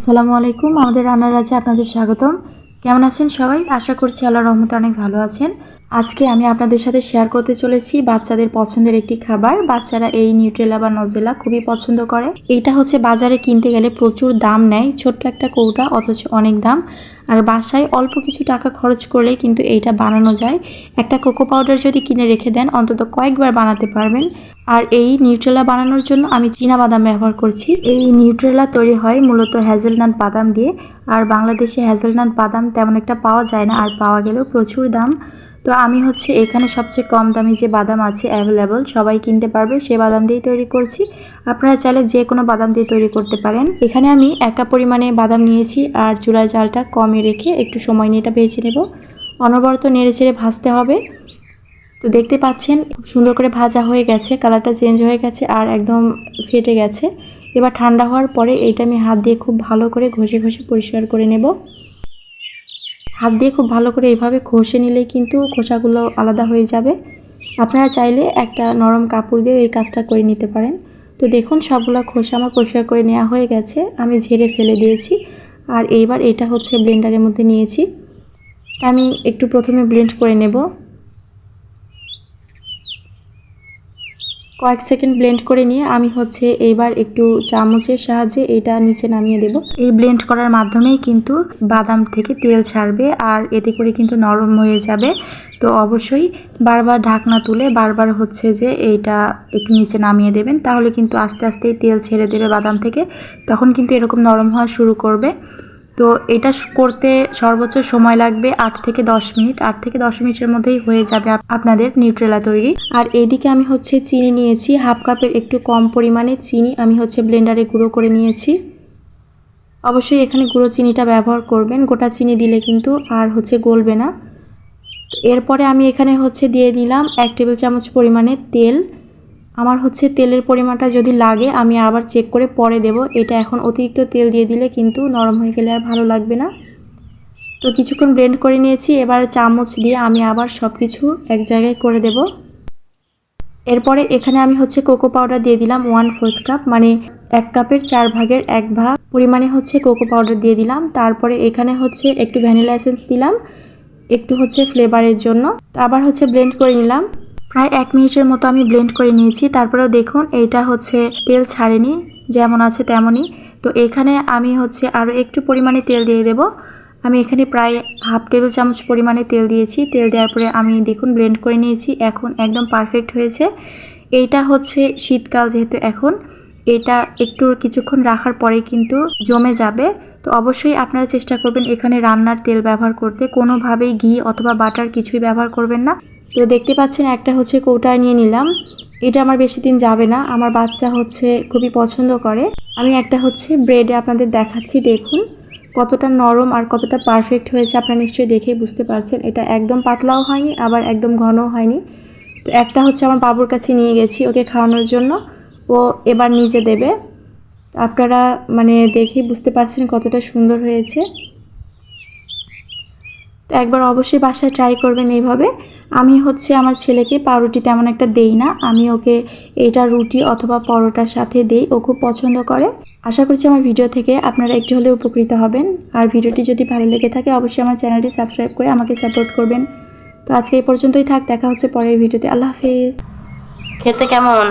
আসসালামু আলাইকুম, আমাদের রান্নার রাজ্যে আপনাদের স্বাগতম। কেমন আছেন সবাই? আশা করছি আল্লাহ রহমতে অনেক ভালো আছেন। আজকে আমি আপনাদের সাথে শেয়ার করতে চলেছি বাচ্চাদের পছন্দের একটি খাবার। বাচ্চারা এই নিউট্রেলা বা নজেলা খুবই পছন্দ করে। এইটা হচ্ছে বাজারে কিনতে গেলে প্রচুর দাম নেয়, ছোট্ট একটা কৌটা, অথচ অনেক দাম। আর বাসায় অল্প কিছু টাকা খরচ করলে কিন্তু এইটা বানানো যায়। একটা কোকো পাউডার যদি কিনে রেখে দেন, অন্তত কয়েকবার বানাতে পারবেন। আর এই নিউট্রেলা বানানোর জন্য আমি চীনা বাদাম ব্যবহার করছি। এই নিউট্রেলা তৈরি হয় মূলত হ্যাজেলনাট বাদাম দিয়ে। আর বাংলাদেশে হ্যাজেলনাট বাদাম তেমন একটা পাওয়া যায় না, আর পাওয়া গেলেও প্রচুর দাম। তো আমি হচ্ছে এখানে সবচেয়ে কম দামি যে বাদাম আছে অ্যাভেলেবল সবাই কিনতে পারবে, সে বাদাম দিয়েই তৈরি করছি। আপনারা চাইলে যে কোনো বাদাম দিয়ে তৈরি করতে পারেন। এখানে আমি একা পরিমাণে বাদাম নিয়েছি আর চুলার জালটা কমে রেখে একটু সময় নিয়ে এটা ভেজে নেব। অনবরত নেড়ে চেড়ে ভাজতে হবে। তো দেখতে পাচ্ছেন সুন্দর করে ভাজা হয়ে গেছে, কালারটা চেঞ্জ হয়ে গেছে আর একদম ফেটে গেছে। এবার ঠান্ডা হওয়ার পরে এইটা আমি হাত দিয়ে খুব ভালো করে ঘষে ঘষে পরিষ্কার করে নেব। হাত দিয়ে খুব ভালো করে এভাবে ঘষে নিলে কিন্তু খোসাগুলো আলাদা হয়ে যাবে। আপনারা চাইলে একটা নরম কাপড় দিয়ে এই কাজটা করে নিতে পারেন। তো দেখুন, সবগুলো খোসা আমার পরিষ্কার করে নেওয়া হয়ে গেছে। আমি ঝেড়ে ফেলে দিয়েছি। আর এইবার এটা হচ্ছে ব্লেন্ডারের মধ্যে নিয়েছি। আমি একটু প্রথমে ব্লেন্ড করে নেব। কয়েক সেকেন্ড ব্লেন্ড করে নিয়ে আমি হচ্ছে এইবার একটু চামচের সাহায্যে এটা নিচে নামিয়ে দেব। এই ব্লেন্ড করার মাধ্যমেই কিন্তু বাদাম থেকে তেল ছাড়বে আর এতে করে কিন্তু নরম হয়ে যাবে। তো অবশ্যই বারবার ঢাকনা তুলে বারবার হচ্ছে যে এইটা একটু নিচে নামিয়ে দেবেন, তাহলে কিন্তু আস্তে আস্তেই তেল ছেড়ে দেবে বাদাম থেকে, তখন কিন্তু এরকম নরম হওয়া শুরু করবে। তো এটা করতে সর্বোচ্চ সময় লাগবে আট থেকে দশ মিনিট। আট থেকে দশ মিনিটের মধ্যেই হয়ে যাবে আপনাদের নিউট্রেলা তৈরি। আর এদিকে আমি হচ্ছে চিনি নিয়েছি, হাফ কাপের একটু কম পরিমাণে চিনি আমি হচ্ছে ব্লেন্ডারে গুঁড়ো করে নিয়েছি। অবশ্যই এখানে গুঁড়ো চিনিটা ব্যবহার করবেন, গোটা চিনি দিলে কিন্তু আর হচ্ছে গলবে না। এরপরে আমি এখানে হচ্ছে দিয়ে নিলাম এক টেবিল চামচ পরিমাণে তেল। আমার হচ্ছে তেলের পরিমাণটা যদি লাগে, আমি আবার চেক করে পরে দেব। এটা এখন অতিরিক্ত তেল দিয়ে দিলে কিন্তু নরম হয়ে গেলে আর ভালো লাগবে না। তো কিছুক্ষণ ব্লেন্ড করে নিয়েছি, এবার চামচ দিয়ে আমি আবার সব কিছু এক জায়গায় করে দেব। এরপরে এখানে আমি হচ্ছে কোকো পাউডার দিয়ে দিলাম ওয়ান ফোর্থ কাপ মানে এক কাপের চার ভাগের এক ভাগ পরিমাণে হচ্ছে কোকো পাউডার দিয়ে দিলাম। তারপরে এখানে হচ্ছে একটু ভ্যানিলা এসেন্স দিলাম, একটু হচ্ছে ফ্লেভারের জন্য। তো আবার হচ্ছে ব্লেন্ড করে নিলাম। প্রায় এক মিনিটের মতো আমি ব্লেন্ড করে নিয়েছি। তারপরেও দেখুন, এইটা হচ্ছে তেল ছাড়েনি, যেমন আছে তেমনই। তো এখানে আমি হচ্ছে আরও একটু পরিমাণে তেল দিয়ে দেব। আমি এখানে প্রায় হাফ টেবিল চামচ পরিমাণে তেল দিয়েছি। তেল দেওয়ার পরে আমি দেখুন ব্লেন্ড করে নিয়েছি। এখন একদম পারফেক্ট হয়েছে। এইটা হচ্ছে শীতকাল যেহেতু এখন। এটা একটু কিছুক্ষণ রাখার পরে কিন্তু জমে যাবে। তো অবশ্যই আপনারা চেষ্টা করবেন এখানে রান্নার তেল ব্যবহার করতে। কোনোভাবেই ঘি অথবা বাটার কিছুই ব্যবহার করবেন না। তো দেখতে পাচ্ছেন একটা হচ্ছে কৌটায় নিয়ে নিলাম। এটা আমার বেশি দিন যাবে না, আমার বাচ্চা হচ্ছে খুবই পছন্দ করে। আমি একটা হচ্ছে ব্রেডে আপনাদের দেখাচ্ছি, দেখুন। কতটা নরম আর কতটা পারফেক্ট হয়েছে, আপনারা নিশ্চয়ই দেখেই বুঝতে পারছেন। এটা একদম পাতলাও হয়নি, আবার একদম ঘনও হয়নি। তো একটা হচ্ছে আমার বাবুর কাছে নিয়ে গেছি ওকে খাওয়ানোর জন্য। ও এবার নিজে দেবে। আপনারা মানে দেখেই বুঝতে পারছেন কতটা সুন্দর হয়েছে। তো একবার অবশ্যই বাসায় ট্রাই করবেন এইভাবে। আমি হচ্ছে আমার ছেলেকে পাউরুটি তেমন একটা দেই না। আমি ওকে এটা রুটি অথবা পরোটার সাথে দেই ও খুব পছন্দ করে। আশা করছি আমার ভিডিও থেকে আপনারা একটু হলেও উপকৃত হবেন। আর ভিডিওটি যদি ভালো লেগে থাকে অবশ্যই আমার চ্যানেলটি সাবস্ক্রাইব করে আমাকে সাপোর্ট করবেন। তো আজকে এই পর্যন্তই থাক দেখা হচ্ছে পরের ভিডিওতে আল্লাহ হাফেজ। খেতে কেমন.